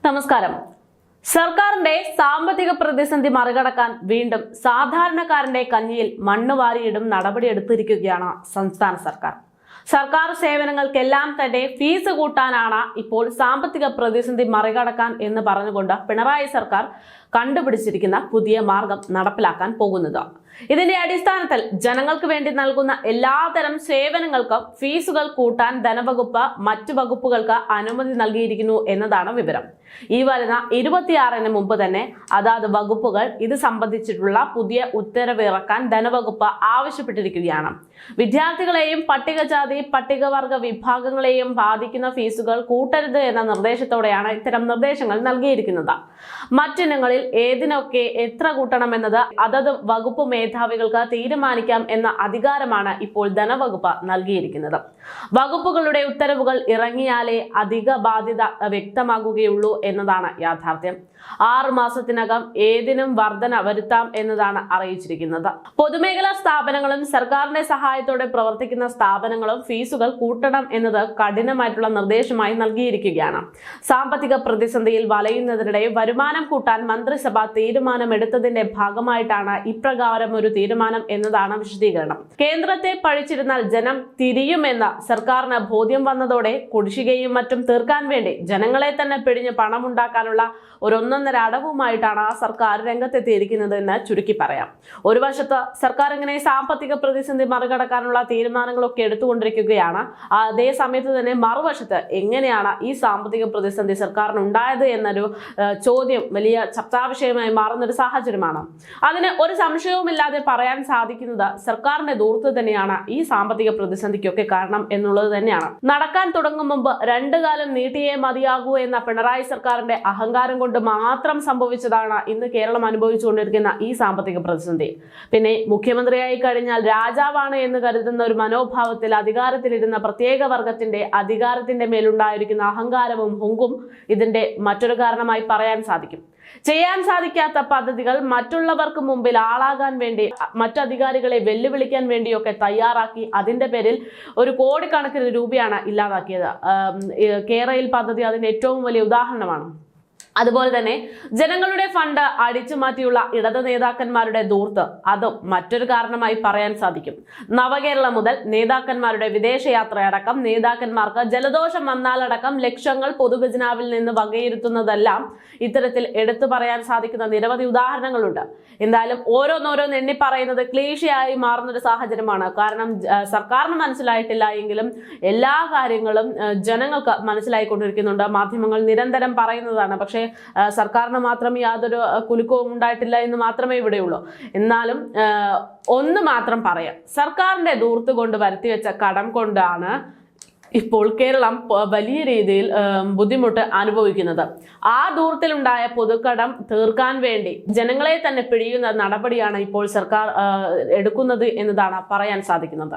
നമസ്കാരം. സർക്കാരിന്റെ സാമ്പത്തിക പ്രതിസന്ധി മറികടക്കാൻ വീണ്ടും സാധാരണക്കാരന്റെ കഞ്ഞിയിൽ മണ്ണ് വാരിയിടും നടപടിയെടുത്തിരിക്കുകയാണ് സംസ്ഥാന സർക്കാർ. സർക്കാർ സേവനങ്ങൾക്കെല്ലാം തന്നെ ഫീസ് കൂട്ടാനാണ് ഇപ്പോൾ സാമ്പത്തിക പ്രതിസന്ധി മറികടക്കാൻ എന്ന് പറഞ്ഞുകൊണ്ട് പിണറായി സർക്കാർ കണ്ടുപിടിച്ചിരിക്കുന്ന പുതിയ മാർഗം നടപ്പിലാക്കാൻ പോകുന്നത്. ഇതിന്റെ അടിസ്ഥാനത്തിൽ ജനങ്ങൾക്ക് വേണ്ടി നൽകുന്ന എല്ലാതരം സേവനങ്ങൾക്കും ഫീസുകൾ കൂട്ടാൻ ധനവകുപ്പ് മറ്റു വകുപ്പുകൾക്ക് അനുമതി നൽകിയിരിക്കുന്നു എന്നതാണ് വിവരം. ഈ വരുന്ന ഇരുപത്തിയാറിന് മുമ്പ് തന്നെ അതാത് വകുപ്പുകൾ ഇത് സംബന്ധിച്ചിട്ടുള്ള പുതിയ ഉത്തരവ് ഇറക്കാൻ ധനവകുപ്പ് ആവശ്യപ്പെട്ടിരിക്കുകയാണ്. വിദ്യാർത്ഥികളെയും പട്ടികജാതി പട്ടികവർഗ വിഭാഗങ്ങളെയും ബാധിക്കുന്ന ഫീസുകൾ കൂട്ടരുത് എന്ന നിർദ്ദേശത്തോടെയാണ് ഇത്തരം നിർദ്ദേശങ്ങൾ നൽകിയിരിക്കുന്നത്. മറ്റിനങ്ങളിൽ ഏതിനൊക്കെ എത്ര കൂട്ടണമെന്നത് അതത് വകുപ്പ് മേധാവികൾക്ക് തീരുമാനിക്കാം എന്ന അധികാരമാണ് ഇപ്പോൾ ധനവകുപ്പ് നൽകിയിരിക്കുന്നത്. വകുപ്പുകളുടെ ഉത്തരവുകൾ ഇറങ്ങിയാലേ അധിക ബാധ്യത വ്യക്തമാകുകയുള്ളൂ എന്നതാണ് യാഥാർത്ഥ്യം. ആറു മാസത്തിനകം ഏതിനും വർധന വരുത്താം എന്നതാണ് അറിയിച്ചിരിക്കുന്നത്. പൊതുമേഖലാ സ്ഥാപനങ്ങളും സർക്കാരിന്റെ സഹായത്തോടെ പ്രവർത്തിക്കുന്ന സ്ഥാപനങ്ങളും ഫീസുകൾ കൂട്ടണം എന്നത് കഠിനമായിട്ടുള്ള നിർദ്ദേശമായി നൽകിയിരിക്കുകയാണ്. സാമ്പത്തിക പ്രതിസന്ധിയിൽ വലയുന്നതിനിടെ വരുമാനം കൂട്ടാൻ മന്ത്രിസഭ തീരുമാനമെടുത്തതിന്റെ ഭാഗമായിട്ടാണ് ഇപ്രകാരം ഒരു തീരുമാനം എന്നതാണ് വിശദീകരണം. കേന്ദ്രത്തെ പഴിച്ചിരുന്നാൽ ജനം തിരിയുമെന്ന സർക്കാരിന് ബോധ്യം വന്നതോടെ കുടിശ്ശികയും മറ്റും തീർക്കാൻ വേണ്ടി ജനങ്ങളെ തന്നെ പിടിഞ്ഞ് പണമുണ്ടാക്കാനുള്ള ഒരു ഒന്നൊന്നര അടവുമായിട്ടാണ് ആ സർക്കാർ രംഗത്തെത്തിയിരിക്കുന്നത് എന്ന് ചുരുക്കി പറയാം. ഒരു വശത്ത് സർക്കാർ ഇങ്ങനെ സാമ്പത്തിക പ്രതിസന്ധി മറികടക്കാനുള്ള തീരുമാനങ്ങളൊക്കെ എടുത്തുകൊണ്ടിരിക്കുകയാണ്. അതേ സമയത്ത് തന്നെ മറുവശത്ത് എങ്ങനെയാണ് ഈ സാമ്പത്തിക പ്രതിസന്ധി സർക്കാരിന് ഉണ്ടായത് എന്നൊരു ചോദ്യം വലിയ ചർച്ചാ വിഷയമായി മാറുന്ന ഒരു സാഹചര്യമാണ്. അതിന് ഒരു സംശയവുമില്ലാതെ പറയാൻ സാധിക്കുന്നത് സർക്കാരിന്റെ ദൂർത്ത് തന്നെയാണ് ഈ സാമ്പത്തിക പ്രതിസന്ധിക്കൊക്കെ കാരണം എന്നുള്ളത് തന്നെയാണ്. നടക്കാൻ തുടങ്ങും മുമ്പ് രണ്ടു കാലം നീട്ടിയേ മതിയാകൂ എന്ന പിണറായി സർക്കാരിന്റെ അഹങ്കാരം കൊണ്ട് മാത്രം സംഭവിച്ചതാണ് ഇന്ന് കേരളം അനുഭവിച്ചുകൊണ്ടിരിക്കുന്ന ഈ സാമ്പത്തിക പ്രതിസന്ധി. പിന്നെ മുഖ്യമന്ത്രിയായി കഴിഞ്ഞാൽ രാജാവാണ് എന്ന് കരുതുന്ന ഒരു മനോഭാവത്തിൽ അധികാരത്തിലിരുന്ന പ്രത്യേക വർഗത്തിന്റെ അധികാരത്തിന്റെ മേലുണ്ടായിരിക്കുന്ന അഹങ്കാരവും ഹുങ്കും ഇതിന്റെ മറ്റൊരു കാരണമായി പറയാൻ സാധിക്കും. ചെയ്യാൻ സാധിക്കാത്ത പദ്ധതികൾ മറ്റുള്ളവർക്ക് മുമ്പിൽ ആളാകാൻ വേണ്ടി മറ്റധികാരികളെ വെല്ലുവിളിക്കാൻ വേണ്ടിയൊക്കെ തയ്യാറാക്കി അതിന്റെ പേരിൽ ഒരു കോടിക്കണക്കിന് രൂപയാണ് ഇല്ലാതാക്കിയത്. കേരയിൽ പദ്ധതി അതിന്റെ ഏറ്റവും വലിയ ഉദാഹരണമാണ്. അതുപോലെ തന്നെ ജനങ്ങളുടെ ഫണ്ട് അടിച്ചു മാറ്റിയുള്ള ഇടത് നേതാക്കന്മാരുടെ ദൂർത്ത്. അതും മറ്റൊരു കാരണമായി പറയാൻ സാധിക്കും. നവകേരള മുതൽ നേതാക്കന്മാരുടെ വിദേശയാത്രയടക്കം നേതാക്കന്മാർക്ക് ജലദോഷം വന്നാലടക്കം ലക്ഷങ്ങൾ പൊതുഖജനാവിൽ നിന്ന് വകയിരുത്തുന്നതെല്ലാം ഇത്തരത്തിൽ എടുത്തു പറയാൻ സാധിക്കുന്ന നിരവധി ഉദാഹരണങ്ങളുണ്ട്. എന്തായാലും ഓരോന്നോരോന്ന് എണ്ണി പറയുന്നത് ക്ലീശയായി മാറുന്നൊരു സാഹചര്യമാണ്. കാരണം സർക്കാരിന് മനസ്സിലായിട്ടില്ല എങ്കിലും എല്ലാ കാര്യങ്ങളും ജനങ്ങൾക്ക് മനസ്സിലായിക്കൊണ്ടിരിക്കുന്നുണ്ട്. മാധ്യമങ്ങൾ നിരന്തരം പറയുന്നതാണ്. പക്ഷേ ആ, സർക്കാരിന് മാത്രം യാതൊരു കുലുക്കവും ഉണ്ടായിട്ടില്ല എന്ന് മാത്രമേ ഇവിടെയുള്ളൂ. എന്നാലും ഒന്ന് മാത്രം പറയാം. സർക്കാരിന്റെ ദൂർത്ത് കൊണ്ട് വരുത്തിവെച്ച കടം കൊണ്ടാണ് ഇപ്പോൾ കേരളം വലിയ രീതിയിൽ ബുദ്ധിമുട്ട് അനുഭവിക്കുന്നത്. ആ ദൂരത്തിലുണ്ടായ പൊതുക്കടം തീർക്കാൻ വേണ്ടി ജനങ്ങളെ തന്നെ പിഴിയുന്ന നടപടിയാണ് ഇപ്പോൾ സർക്കാർ എടുക്കുന്നത് എന്നതാണ് പറയാൻ സാധിക്കുന്നത്.